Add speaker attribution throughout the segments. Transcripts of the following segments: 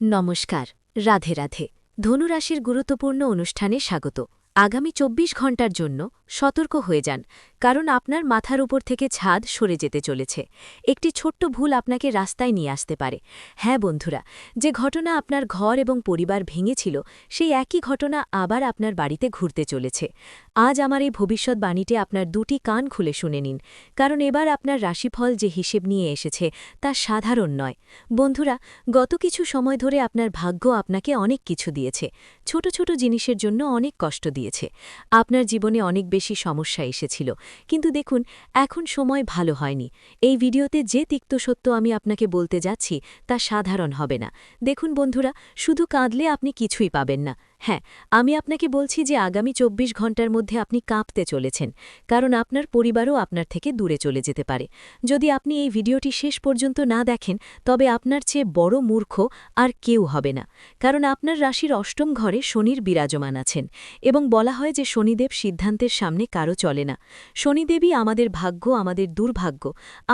Speaker 1: নমস্কার রাধে রাধে। ধনুরাশির গুরুত্বপূর্ণ অনুষ্ঠানে স্বাগত। আগামী ২৪ ঘণ্টার জন্য সতর্ক হয়ে যান, কারণ আপনার মাথার উপর থেকে ছাদ সরে যেতে চলেছে। একটি ছোট্ট ভুল আপনাকে রাস্তায় নিয়ে আসতে পারে। হ্যাঁ বন্ধুরা, যে ঘটনা আপনার ঘর এবং পরিবার ভেঙেছিল, সেই একই ঘটনা আবার আপনার বাড়িতে ঘুরতে চলেছে। আজ আমার এই ভবিষ্যৎবাণীটি আপনার দুটি কান খুলে শুনে নিন, কারণ এবার আপনার রাশিফল যে হিসেব নিয়ে এসেছে, তা সাধারণ নয়। বন্ধুরা, গত কিছু সময় ধরে আপনার ভাগ্য আপনাকে অনেক কিছু দিয়েছে, ছোট ছোট জিনিসের জন্য অনেক কষ্ট দিয়েছে। আপনার জীবনে অনেক বেশি সমস্যা এসেছিল। কিন্তু দেখুন, এখন সময় ভালো হয়নি। এই ভিডিওতে যে তিক্ত সত্য আমি আপনাকে বলতে যাচ্ছি তা সাধারণ হবে না। দেখুন বন্ধুরা, শুধু কাঁদলে আপনি কিছুই পাবেন না। হ্যাঁ আমি আপনাকে বলছি যে আগামী ২৪ ঘণ্টার মধ্যে আপনি কাঁপতে চলেছেন, কারণ আপনার পরিবারও আপনার থেকে দূরে চলে যেতে পারে। যদি আপনি এই ভিডিওটি শেষ পর্যন্ত না দেখেন, তবে আপনার চেয়ে বড় মূর্খ আর কেউ হবে না, কারণ আপনার রাশির অষ্টম ঘরে শনির বিরাজমান আছেন এবং বলা হয় যে শনিদেব সিদ্ধান্তের সামনে কারও চলে না। শনিদেবই আমাদের ভাগ্য, আমাদের দুর্ভাগ্য,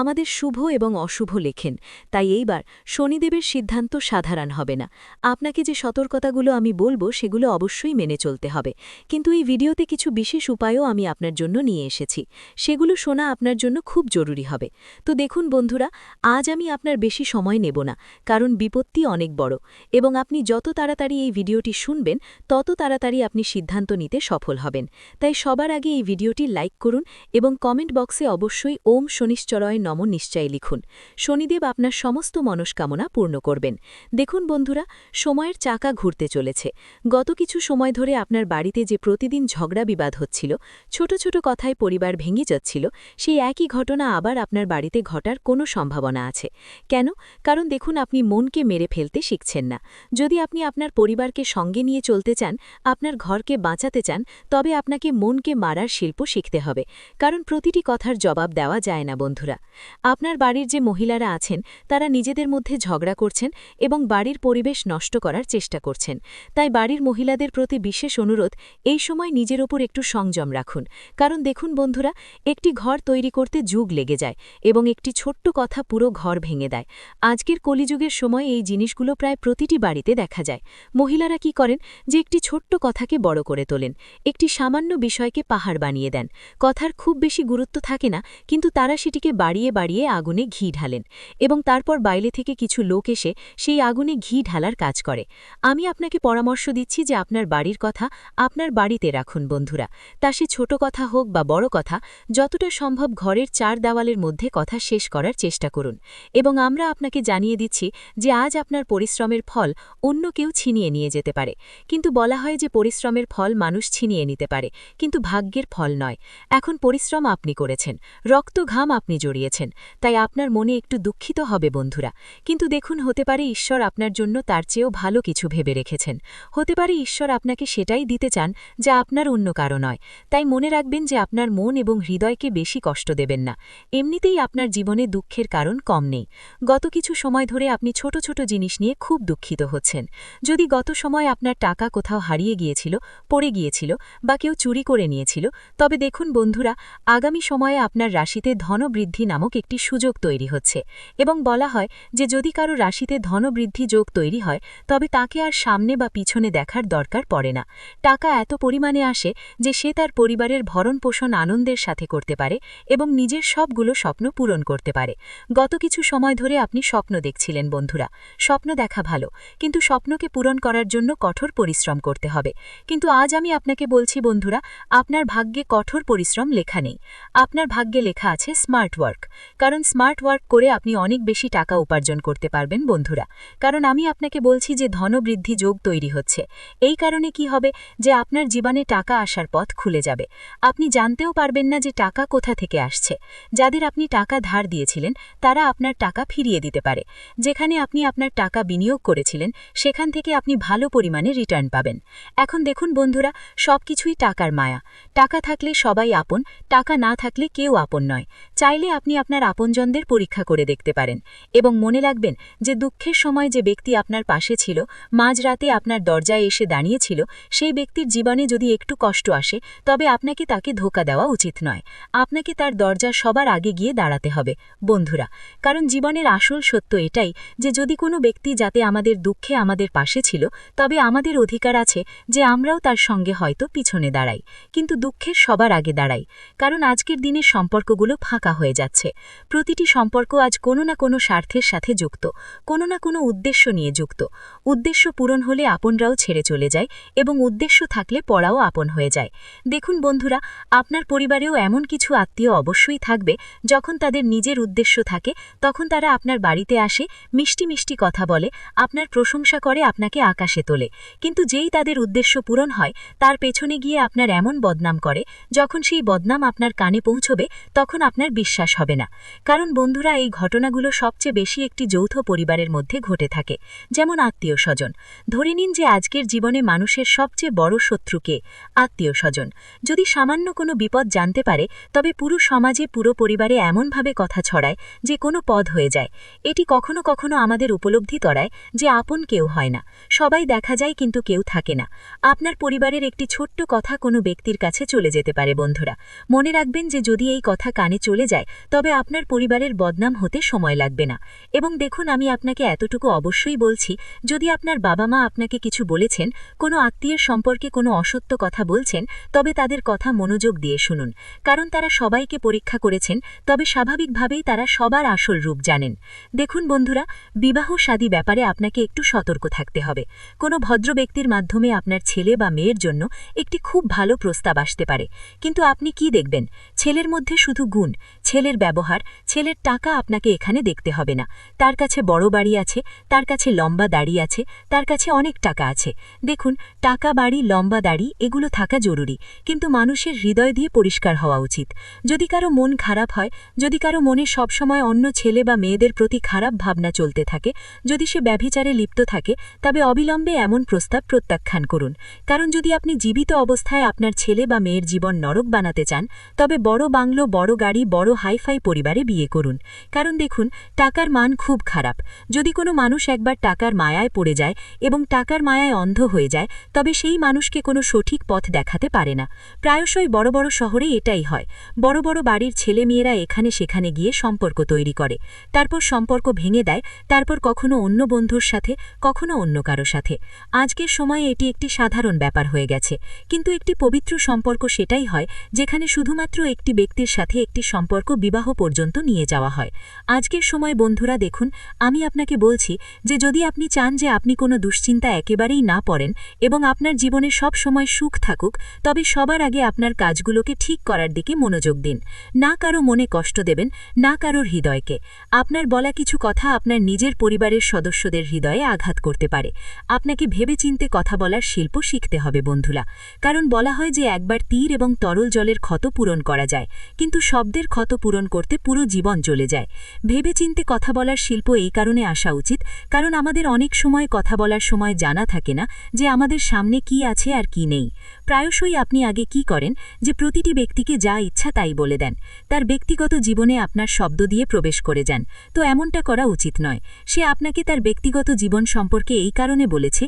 Speaker 1: আমাদের শুভ এবং অশুভ লেখেন। তাই এইবার শনিদেবের সিদ্ধান্ত সাধারণ হবে না। আপনাকে যে সতর্কতাগুলো আমি বলব, সেগুলো অবশ্যই মেনে চলতে হবে। কিন্তু এই ভিডিওতে কিছু বিশেষ উপায়ও আমি আপনার জন্য নিয়ে এসেছি। সেগুলো শোনা আপনার জন্য খুব জরুরি হবে। তো দেখুন বন্ধুরা, আজ আমি আপনার বেশি সময় নেব না, কারণ বিপত্তি অনেক বড় এবং আপনি যত তাড়াতাড়ি এই ভিডিওটি শুনবেন, তত তাড়াতাড়ি আপনি সিদ্ধান্ত নিতে সফল হবেন। তাই সবার আগে এই ভিডিওটি লাইক করুন এবং কমেন্ট বক্সে অবশ্যই ওম শনিশ্চরয় নম নিশ্চয় লিখুন। শনিদেব আপনার সমস্ত মনস্কামনা পূর্ণ করবেন। দেখুন বন্ধুরা, সময়ের চাকা ঘুরতে চলেছে। গত কিছু সময় ধরে আপনার বাড়িতে যে প্রতিদিন ঝগড়া বিবাদ হচ্ছিল, ছোট ছোট কথায় পরিবার ভেঙে যাচ্ছিল, সেই একই ঘটনা আবার আপনার বাড়িতে ঘটার কোনো সম্ভাবনা আছে। কেন? কারণ দেখুন আপনি মনকে মেরে ফেলতে শিখছেন না। যদি আপনি আপনার পরিবারকে সঙ্গে নিয়ে চলতে চান, আপনার ঘরকে বাঁচাতে চান, তবে আপনাকে মনকে মারার শিল্প শিখতে হবে। কারণ প্রতিটি কথার জবাব দেওয়া যায় না বন্ধুরা। আপনার বাড়ির যে মহিলারা আছেন, তারা নিজেদের মধ্যে ঝগড়া করছেন এবং বাড়ির পরিবেশ নষ্ট করার চেষ্টা করছেন। তাই বাড়ির মহিলাদের প্রতি বিশেষ অনুরোধ, এই সময় নিজের ওপর একটু সংযম রাখুন। কারণ দেখুন বন্ধুরা, একটি ঘর তৈরি করতে যুগ লেগে যায় এবং একটি ছোট্ট কথা পুরো ঘর ভেঙে দেয়। আজকের কলিযুগের সময় এই জিনিসগুলো প্রায় প্রতিটি বাড়িতে দেখা যায়। মহিলারা কি করেন যে একটি ছোট্ট কথাকে বড় করে তোলেন, একটি সামান্য বিষয়কে পাহাড় বানিয়ে দেন। কথার খুব বেশি গুরুত্ব থাকে না, কিন্তু তারা সেটিকে বাড়িয়ে বাড়িয়ে আগুনে ঘি ঢালেন এবং তারপর বাইরে থেকে কিছু লোক এসে সেই আগুনে ঘি ঢালার কাজ করে। আমি আপনাকে পরামর্শ দিচ্ছি যে আপনার বাড়ির কথা আপনার বাড়িতে রাখুন বন্ধুরা। তা সে ছোট কথা হোক বা বড় কথা, যতটা সম্ভব ঘরের চার দেওয়ালের মধ্যে কথা শেষ করার চেষ্টা করুন। এবং আমরা আপনাকে জানিয়ে দিচ্ছি যে আজ আপনার পরিশ্রমের ফল অন্য কেউ ছিনিয়ে নিয়ে যেতে পারে। কিন্তু বলা হয় যে পরিশ্রমের ফল মানুষ ছিনিয়ে নিতে পারে, কিন্তু ভাগ্যের ফল নয়। এখন পরিশ্রম আপনি করেছেন রক্ত ঘাম আপনি জড়িয়েছেন, তাই আপনার মনে একটু দুঃখিত হবে বন্ধুরা। কিন্তু দেখুন, হতে পারে ঈশ্বর আপনার জন্য তার চেয়েও ভালো কিছু ভেবে রেখেছেন। হতে পারে ঈশ্বর আপনাকে সেটাই দিতে চান যা আপনার অন্য কারও নয়। তাই মনে রাখবেন যে আপনার মন এবং হৃদয়কে বেশি কষ্ট দেবেন না। এমনিতেই আপনার জীবনে দুঃখের কারণ কম নেই। গত কিছু সময় ধরে আপনি ছোট ছোট জিনিস নিয়ে খুব দুঃখিত হচ্ছেন। যদি গত সময় আপনার টাকা কোথাও হারিয়ে গিয়েছিল, পড়ে গিয়েছিল বা কেউ চুরি করে নিয়েছিল, তবে দেখুন বন্ধুরা, আগামী সময়ে আপনার রাশিতে ধনবৃদ্ধি নামক একটি সুযোগ তৈরি হচ্ছে। এবং বলা হয় যে যদি কারও রাশিতে ধনবৃদ্ধি যোগ তৈরি হয়, তবে তাকে আর সামনে বা পিছনে দেখার দরকার পড়ে না। টাকা এত পরিমাণে আসে যে সে তার পরিবারের ভরণ পোষণ আনন্দের সাথে করতে পারে এবং নিজের সবগুলো স্বপ্ন পূরণ করতে পারে। গত কিছু সময় ধরে আপনি স্বপ্ন দেখছিলেন বন্ধুরা। স্বপ্ন দেখা ভালো, কিন্তু স্বপ্নকে পূরণ করার জন্য কঠোর পরিশ্রম করতে হবে। কিন্তু আজ আমি আপনাকে বলছি বন্ধুরা, আপনার ভাগ্যে কঠোর পরিশ্রম লেখা নেই। আপনার ভাগ্যে লেখা আছে স্মার্ট ওয়ার্ক কারণ স্মার্ট ওয়ার্ক করে আপনি অনেক বেশি টাকা উপার্জন করতে পারবেন বন্ধুরা। কারণ আমি আপনাকে বলছি যে ধনবৃদ্ধি যোগ তৈরি হচ্ছে। এই কারণে কি হবে যে আপনার জীবনে টাকা আসার পথ খুলে যাবে। আপনি জানতেও পারবেন না যে টাকা কোথা থেকে আসছে। যাদের আপনি টাকা ধার দিয়েছিলেন, তারা আপনার টাকা ফিরিয়ে দিতে পারে। যেখানে আপনি আপনার টাকা বিনিয়োগ করেছিলেন, সেখান থেকে আপনি ভালো পরিমাণে রিটার্ন পাবেন। এখন দেখুন বন্ধুরা, সবকিছুই টাকার মায়া। টাকা থাকলে সবাই আপন, টাকা না থাকলে কেউ আপন নয়। চাইলে আপনি আপনার আপনজনদের পরীক্ষা করে দেখতে পারেন। এবং মনে রাখবেন যে দুঃখের সময় যে ব্যক্তি আপনার পাশে ছিল, মাঝরাতে আপনার দরজায়
Speaker 2: এসে দাঁড়িয়েছিল, সেই ব্যক্তির জীবনে যদি একটু কষ্ট আসে, তবে আপনাকে তাকে ধোকা দেওয়া উচিত নয়। আপনাকে তার দরজা সবার আগে গিয়ে দাঁড়াতে হবে। বন্ধুরা, কারণ জীবনের আসল সত্য এটাই যে যদি কোনো ব্যক্তি যাতে আমাদের দুঃখে আমাদের পাশে ছিল, তবে আমাদের অধিকার আছে যে আমরাও তার সঙ্গে হয়তো পিছনে দাঁড়াই। কিন্তু দুঃখের সবার আগে দাঁড়াই, কারণ আজকের দিনের সম্পর্কগুলো ফাঁকা হয়ে যাচ্ছে। প্রতিটি সম্পর্ক আজ কোনো না কোনো স্বার্থের সাথে যুক্ত, কোনো না কোনো উদ্দেশ্য নিয়ে যুক্ত। উদ্দেশ্য পূরণ হলে আপনরাও ছেড়ে চলে যায় এবং উদ্দেশ্য থাকলে পড়াও আপন হয়ে যায়। দেখুন বন্ধুরা, আপনার পরিবারেও এমন কিছু আত্মীয় অবশ্যই থাকবে, যখন তাদের নিজের উদ্দেশ্য থাকে, তখন তারা আপনার বাড়িতে আসে, মিষ্টি মিষ্টি কথা বলে, আপনার প্রশংসা করে, আপনাকে আকাশে তোলে। কিন্তু যেই তাদের উদ্দেশ্য পূরণ হয়, তার পেছনে গিয়ে আপনার এমন বদনাম করে, যখন সেই বদনাম আপনার কানে পৌঁছবে, তখন আপনার বিশ্বাস হবে না। কারণ বন্ধুরা, এই ঘটনাগুলো সবচেয়ে বেশি একটি যৌথ পরিবারের মধ্যে ঘটে থাকে, যেমন আত্মীয় স্বজন। ধরে নিন যে আজকের জীবনে মানুষের সবচেয়ে বড় শত্রুকে আত্মীয় স্বজন যদি সামান্য কোনো বিপদ জানতে পারে, তবে পুরো সমাজে পুরো পরিবারে এমনভাবে কথা ছড়ায় যে কোনো পদ হয়ে যায়। এটি কখনো কখনো আমাদের উপলব্ধি তরায় যে আপন কেউ হয় না। সবাই দেখা যায় কিন্তু কেউ থাকে না। আপনার পরিবারের একটি ছোট্ট কথা কোনো ব্যক্তির কাছে চলে যেতে পারে, বন্ধুরা। মনে রাখবেন যে যদি এই কথা কানে চলে যায়, তবে আপনার পরিবারের বদনাম হতে সময় লাগবে না। এবং দেখুন, আমি আপনাকে এতটুকু অবশ্যই বলছি, যদি আপনার বাবা মা আপনাকে কিছু বলেছেন কোনো আত্মীয়ের সম্পর্কে কোনো অসত্য কথা বলছেন, তবে তাদের কথা মনোযোগ দিয়ে শুনুন। কারণ তারা সবাইকে পরীক্ষা করেছেন, তবে স্বাভাবিকভাবেই তারা সবার আসল রূপ জানেন। দেখুন বন্ধুরা, বিবাহ সাদী ব্যাপারে আপনাকে একটু সতর্ক থাকতে হবে। কোনো ভদ্র ব্যক্তির মাধ্যমে আপনার ছেলে বা মেয়ের জন্য একটি খুব ভালো প্রস্তাব আসতে পারে। কিন্তু আপনি কি দেখবেন? ছেলের মধ্যে শুধু গুণ, ছেলের ব্যবহার, ছেলের টাকা আপনাকে এখানে দেখতে হবে না। তার কাছে বড় বাড়ি আছে, তার কাছে লম্বা দাড়ি আছে, তার কাছে অনেক টাকা আছে। দেখুন, টাকা, বাড়ি, লম্বা দাড়ি, এগুলো থাকা জরুরি, কিন্তু মানুষের হৃদয় দিয়ে পরিষ্কার হওয়া উচিত। যদি কারও মন খারাপ হয়, যদি কারও মনে সবসময় অন্য ছেলে বা মেয়েদের প্রতি খারাপ ভাবনা চলতে থাকে, যদি সে ব্যভিচারে লিপ্ত থাকে, তবে অবিলম্বে এমন প্রস্তাব প্রত্যাখ্যান করুন। কারণ যদি আপনি জীবিত অবস্থায় আপনার ছেলে বা মেয়ের জীবন নরক বানাতে চান, তবে বড় বাংলো, বড় গাড়ি, বড় হাইফাই পরিবারে বিয়ে করুন। কারণ দেখুন, টাকার মান খুব খারাপ। যদি কোনো মানুষ একবার টাকার মায়ায় পড়ে যায় এবং টাকার মায়ায় অন্ধ হয়ে যায়, তবে সেই মানুষকে কোনো সঠিক পথ দেখাতে পারে না। প্রায়শই বড় বড় শহরে এটাই হয়। বড় বড় বাড়ির ছেলে মেয়েরা এখানে সেখানে গিয়ে সম্পর্ক তৈরি করে। তারপর সম্পর্ক ভেঙে দেয়, তারপর কখনো অন্য বন্ধুর সাথে, কখনো অন্য কারও সাথে। আজকের সময়ে এটি একটি সাধারণ ব্যাপার হয়ে গেছে। কিন্তু একটি পবিত্র সম্পর্ক সেটাই হয়, যেখানে শুধুমাত্র একটি ব্যক্তির সাথে একটি সম্পর্ক বিবাহ পর্যন্ত নিয়ে যাওয়া হয়। আজকের সময় বন্ধুরা দেখুন, আমি আপনাকে বলছি যে যদি আপনি চান যে আপনি কোনো দুশ্চিন্তা একেবারেই না পড়েন এবং আপনার জীবনে সব সময় সুখ থাকুক, তবে সবার আগে আপনার কাজগুলোকে ঠিক করার দিকে মনোযোগ দিন। না কারও মনে কষ্ট দেবেন, না কারোর হৃদয়কে। আপনার বলা কিছু কথা আপনার নিজের পরিবারের সদস্যদের হৃদয়ে আঘাত করতে পারে। আপনাকে ভেবেচিন্তে কথা বলার শিল্প শিখতে হবে বন্ধুরা। কারণ বলা হয় যে একবার তীর এবং তরল জলের ক্ষত পূরণ করা যায়, কিন্তু শব্দের ক্ষত পূরণ করতে পুরো জীবন চলে যায়। ভেবেচিন্তে কথা বলার শিল্প এই কারণে আসা উচিত, কারণ আমাদের অনেক সময় কথা বলার সময় জানা থাকে না যে আমাদের সামনে কি আছে আর কি নেই। প্রায়শই আপনি আগে কি করেন, যে প্রতিটি ব্যক্তিকে যা ইচ্ছা তাই বলে দেন। তার ব্যক্তিগত জীবনে আপনার শব্দ দিয়ে প্রবেশ করে যান। তো এমনটা করা উচিত নয়। সে আপনাকে তার ব্যক্তিগত জীবন সম্পর্কে এই কারণে বলেছে,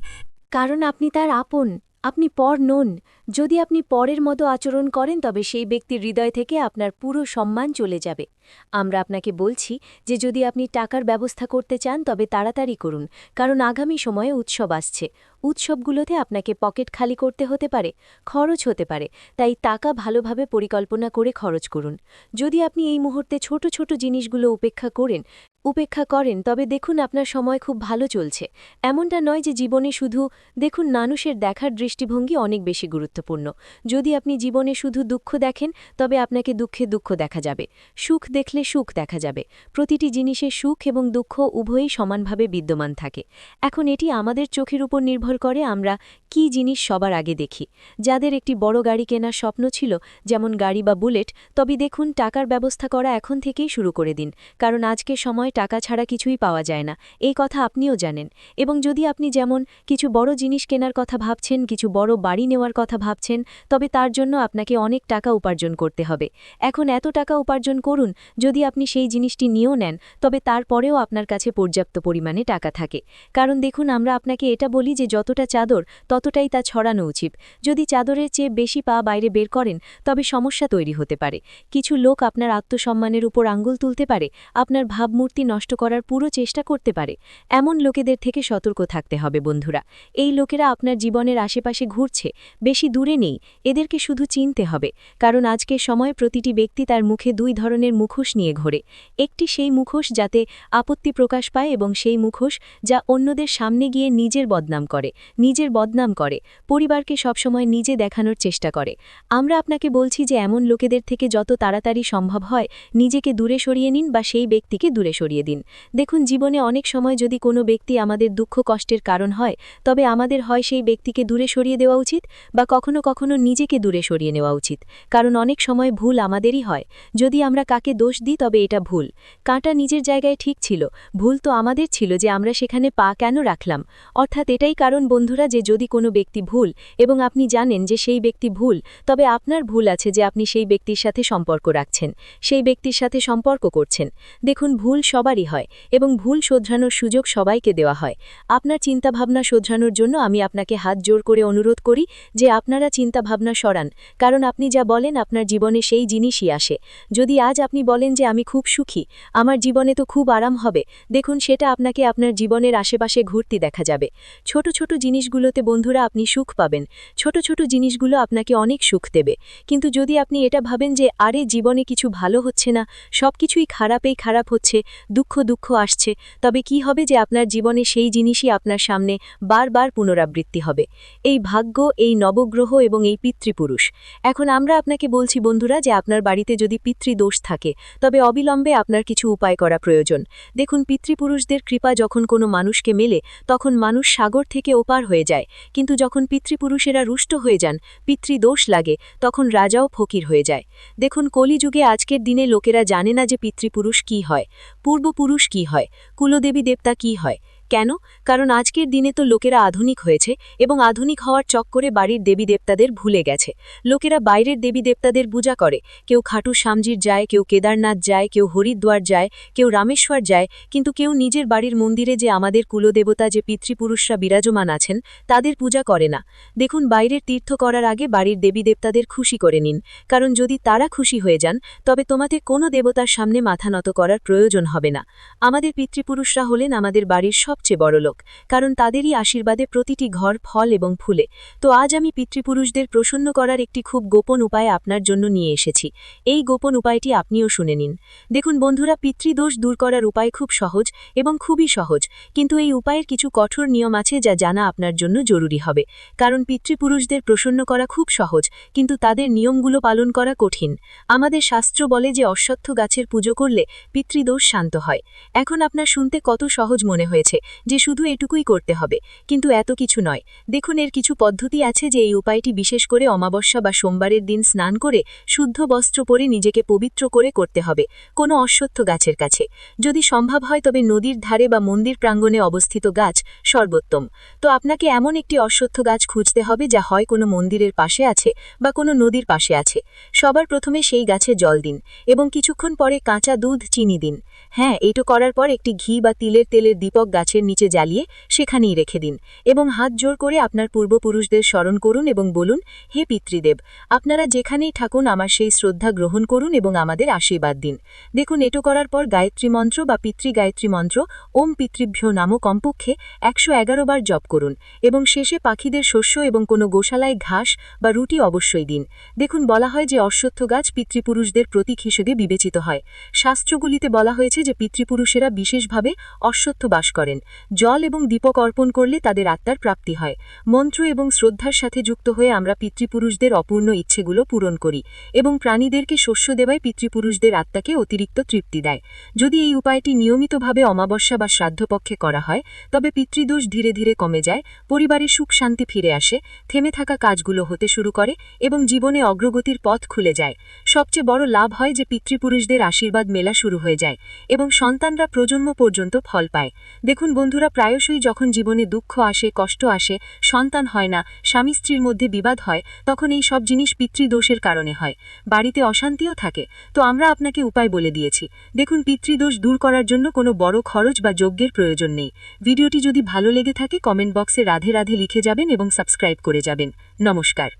Speaker 1: কারণ আপনি তার আপন, আপনি পর নন। যদি আপনি পরের মতো আচরণ করেন, তবে সেই ব্যক্তির হৃদয় থেকে আপনার পুরো সম্মান চলে যাবে। আমরা আপনাকে বলছি যে যদি আপনি টাকার ব্যবস্থা করতে চান, তবে তাড়াতাড়ি করুন, কারণ আগামী সময়ে উৎসব আসছে। উৎসবগুলোতে আপনাকে পকেট খালি করতে হতে পারে, খরচ হতে পারে, তাই টাকা ভালোভাবে পরিকল্পনা করে খরচ করুন। যদি আপনি এই মুহূর্তে ছোট ছোট জিনিসগুলো উপেক্ষা করেন উপেক্ষা করেন, তবে দেখুন আপনার সময় খুব ভালো চলছে। এমনটা নয় যে জীবনে শুধু, দেখুন মানুষের দেখার দৃষ্টিভঙ্গি অনেক বেশি গুরুত্বপূর্ণ। যদি আপনি জীবনে শুধু দুঃখ দেখেন, তবে আপনাকে দুঃখে দুঃখ দেখা যাবে। সুখ দেখলে সুখ দেখা যাবে। প্রতিটি জিনিসে সুখ এবং দুঃখ উভয়ই সমানভাবে বিদ্যমান থাকে। এখন এটি আমাদের চোখের উপর নির্ভর করে আমরা কি জিনিস সবার আগে দেখি। যাদের একটি বড় গাড়ি কেনার স্বপ্ন ছিল, যেমন গাড়ি বা বুলেট, তবে দেখুন টাকার ব্যবস্থা করা এখন থেকেই শুরু করে দিন। কারণ আজকে সময় টাকা ছাড়া কিছুই পাওয়া যায় না। এই কথা আপনিও জানেন। এবং যদি আপনি যেমন কিছু বড় জিনিস কেনার কথা ভাবছেন, কিছু বড় বাড়ি নেওয়ার কথা ভাবছেন, তবে তার জন্য আপনাকে অনেক টাকা উপার্জন করতে হবে। এখন এত টাকা উপার্জন করুন যদি আপনি সেই জিনিসটি নিয়েও নেন, তবে তারপরেও আপনার কাছে পর্যাপ্ত পরিমাণে টাকা থাকে। কারণ দেখুন, আমরা আপনাকে এটা বলি যে যতটা চাদর, ততটাই তা ছড়ানো উচিত। যদি চাদরের চেয়ে বেশি পা বাইরে বের করেন, তবে সমস্যা তৈরি হতে পারে। কিছু লোক আপনার আত্মসম্মানের উপর আঙ্গুল তুলতে পারে, আপনার ভাবমূর্তি নষ্ট করার পুরো চেষ্টা করতে পারে। এমন লোকেদের থেকে সতর্ক থাকতে হবে বন্ধুরা। এই লোকেরা আপনার জীবনের আশেপাশে ঘুরছে, বেশি দূরে নেই, এদেরকে শুধু চিনতে হবে। কারণ আজকের সময় প্রতিটি ব্যক্তি তার মুখে দুই ধরনের মুখোশ নিয়ে ঘোরে। একটি সেই মুখোশ যাতে আপত্তি প্রকাশ পায় এবং সেই মুখোশ যা অন্যদের সামনে গিয়ে নিজের বদনাম করে, নিজের বদনাম করে, পরিবারকে সবসময় নিজে দেখানোর চেষ্টা করে। আমরা আপনাকে বলছি যে এমন লোকেদের থেকে যত তাড়াতাড়ি সম্ভব হয়, নিজেকে দূরে সরিয়ে নিন বা সেই ব্যক্তিকে দূরে সরিয়ে দিন। দেখুন, জীবনে অনেক সময় যদি কোনো ব্যক্তি আমাদের দুঃখ কষ্টের কারণ হয়, তবে আমাদের হয় সেই ব্যক্তিকে দূরে সরিয়ে দেওয়া উচিত বা কখনো কখনো নিজেকে দূরে সরিয়ে নেওয়া উচিত। কারণ অনেক সময় ভুল আমাদেরই হয়। যদি আমরা কাকে দোষ দিই, তবে এটা ভুল। কাঁটা নিজের জায়গায় ঠিক ছিল। ভুল তো আমাদের ছিল যে আমরা সেখানে পা কেন রাখলাম। অর্থাৎ এটাই কারণ বন্ধুরা যে যদি কোনো ব্যক্তি ভুল এবং আপনি জানেন যে সেই ব্যক্তি ভুল, তবে আপনার ভুল আছে যে আপনি সেই ব্যক্তির সাথে সম্পর্ক রাখছেন। সেই ব্যক্তির সাথে সম্পর্ক করছেন। দেখুন, ভুল সবারই হয় এবং ভুল শোধরানোর সুযোগ সবাইকে দেওয়া হয়। আপনার চিন্তাভাবনা শোধরানোর জন্য আমি আপনাকে হাত জোর করে অনুরোধ করি যে আপনারা চিন্তাভাবনা সরান, কারণ আপনি যা বলেন আপনার জীবনে সেই জিনিসই আসে। যদি আজ আপনি বলেন যে আমি খুব সুখী, আমার জীবনে তো খুব আরাম হবে, দেখুন সেটা আপনাকে আপনার জীবনের আশেপাশে ঘুরতে দেখা যাবে। ছোট ছোট জিনিসগুলোতে বন্ধুরা আপনি সুখ পাবেন, ছোট ছোট জিনিসগুলো আপনাকে অনেক সুখ দেবে। কিন্তু যদি আপনি এটা ভাবেন যে, আরে জীবনে কিছু ভালো হচ্ছে না সব কিছুই খারাপেই খারাপ হচ্ছে, দুঃখ দুঃখ আসছে, তবে কি হবে যে আপনার জীবনে সেই জিনিসই আপনার সামনে বারবার পুনরাবৃত্তি হবে। এই ভাগ্য, এই নবগ্রহ এবং এই পিতৃপুরুষ। এখন আমরা আপনাকে বলছি বন্ধুরা যে আপনার বাড়িতে যদি পিতৃদোষ থাকে তবে অবিলম্বে আপনার কিছু উপায় করা প্রয়োজন। দেখুন, পিতৃপুরুষদের কৃপা যখন কোনো মানুষকে মেলে, তখন মানুষ সাগর থেকে ওপার হয়ে যায়। কিন্তু যখন পিতৃপুরুষেরা রুষ্ট হয়ে যান, পিতৃদোষ লাগে, তখন রাজাও ফকির হয়ে যায়। দেখুন, কলিযুগে আজকের দিনে লোকেরা জানে না যে পিতৃপুরুষ কি হয়, পূর্বপুরুষ কি হয়, কুলদেবী দেবতা কি হয়। কেন? কারণ আজকের দিনে তো লোকেরা আধুনিক হয়েছে এবং আধুনিক হওয়ার চক্করে বাড়ির দেবী দেবতাদের ভুলে গেছে। লোকেরা বাইরের দেবী দেবতাদের পূজা করে। কেউ খাটু সামজির যায়, কেউ কেদারনাথ যায়, কেউ হরিদ্বার যায়, কেউ রামেশ্বর যায়, কিন্তু কেউ নিজের বাড়ির মন্দিরে যে আমাদের কুলদেবতা, যে পিতৃপুরুষরা বিরাজমান আছেন, তাদের পূজা করে না। দেখুন, বাইরের তীর্থ করার আগে বাড়ির দেবী দেবতাদের খুশি করে নিন। কারণ যদি তারা খুশি হয়ে যান, তবে তোমাদের কোনো দেবতার সামনে মাথা নত করার প্রয়োজন হবে না। আমাদের পিতৃপুরুষরা হলেন আমাদের বাড়ির সবচেয়ে বড় লোক, কারণ তাদেরই আশীর্বাদে প্রতিটি ঘর, ফল এবং ফুলে। তো আজ আমি পিতৃপুরুষদের প্রসন্ন করার একটি খুব গোপন উপায় আপনার জন্য নিয়ে এসেছি। এই গোপন উপায়টি আপনিও শুনে নিন। দেখুন বন্ধুরা, পিতৃদোষ দূর করার উপায় খুব সহজ এবং খুবই সহজ, কিন্তু এই উপায়ের কিছু কঠোর নিয়ম আছে যা জানা আপনার জন্য জরুরি হবে। কারণ পিতৃপুরুষদের প্রসন্ন করা খুব সহজ, কিন্তু তাদের নিয়মগুলো পালন করা কঠিন। আমাদের শাস্ত্র বলে যে অশ্বত্থ গাছের পুজো করলে পিতৃদোষ শান্ত হয়। এখন আপনার শুনতে কত সহজ মনে হয়েছে। যে শুধু এটুকুই করতে হবে। কিন্তু এত কিছু নয়। দেখুন, এর কিছু পদ্ধতি আছে যে এই উপায়টি বিশেষ করে অমাবস্যা বা সোমবারের দিন স্নান করে শুদ্ধ বস্ত্র পরে নিজেকে পবিত্র করে করতে হবে, কোনো অশ্বত্থ গাছের কাছে। যদি সম্ভব হয়, তবে নদীর ধারে বা মন্দির প্রাঙ্গণে অবস্থিত গাছ সর্বোত্তম। তো আপনাকে এমন একটি অশ্বত্থ গাছ খুঁজতে হবে যা হয় কোনো মন্দিরের পাশে আছে বা কোনো নদীর পাশে আছে। সবার প্রথমে সেই গাছে জল দিন এবং কিছুক্ষণ পরে কাঁচা দুধ, চিনি দিন। হ্যাঁ এইটো করার পর একটি ঘি বা তিলের তেলের দীপক গাছের নিচে জ্বালিয়ে সেখানেই রেখে দিন এবং হাত জোর করে আপনার পূর্বপুরুষদের স্মরণ করুন এবং বলুন, হে পিতৃদেব, আপনারা যেখানেই থাকুন আমার সেই শ্রদ্ধা গ্রহণ করুন এবং আমাদের আশীর্বাদ দিন। দেখুন, এটো করার পর গায়ত্রী মন্ত্র বা পিতৃ গায়ত্রী মন্ত্র ওম পিতৃভ্য নামক কমপক্ষে একশো এগারো বার জপ করুন এবং শেষে পাখিদের শস্য এবং কোনো গোশালায় ঘাস বা রুটি অবশ্যই দিন। দেখুন, বলা হয় যে অশ্বত্থ গাছ পিতৃপুরুষদের প্রতীক হিসেবে বিবেচিত হয়। শাস্ত্রগুলিতে বলা হয়েছে যে পিতৃপুরুষেরা বিশেষভাবে অশ্বত্থ বাস করেন। জল এবং দীপক অর্পণ করলে তাদের আত্মার প্রাপ্তি হয়। মন্ত্র এবং শ্রদ্ধার সাথে যুক্ত হয়ে আমরা পিতৃপুরুষদের অপূর্ণ ইচ্ছেগুলো পূরণ করি এবং প্রাণীদেরকে শস্য দেওয়ায় পিতৃপুরুষদের আত্মাকে অতিরিক্ত তৃপ্তি দেয়। যদি এই উপায়টি নিয়মিতভাবে অমাবস্যা বা শ্রাদ্ধপক্ষে করা হয়, তবে পিতৃদোষ ধীরে ধীরে কমে যায়, পরিবারে সুখ শান্তি ফিরে আসে, থেমে থাকা কাজগুলো হতে শুরু করে এবং জীবনে অগ্রগতির পথ খুলে যায়। সবচেয়ে বড় লাভ হয় যে পিতৃপুরুষদের আশীর্বাদ মেলা শুরু হয়ে যায় এবং সন্তানরা প্রজন্ম পর্যন্ত ফল পায়। দেখুন
Speaker 2: বন্ধুরা প্রায়শই যখন জীবনে দুঃখ আসে, কষ্ট আসে, সন্তান হয় না, স্বামী স্ত্রীর মধ্যে বিবাদ হয়, তখন এই সব জিনিস পিতৃদোষের কারণে হয়। বাড়িতে অশান্তিও থাকে। তো আমরা আপনাকে উপায় বলে দিয়েছি। দেখুন, পিতৃদোষ দূর করার জন্য কোনো বড় খরচ বা যজ্ঞের প্রয়োজন নেই। ভিডিওটি যদি ভালো লেগে থাকে, কমেন্ট বক্সে রাধে রাধে লিখে যাবেন এবং সাবস্ক্রাইব করে যাবেন। নমস্কার।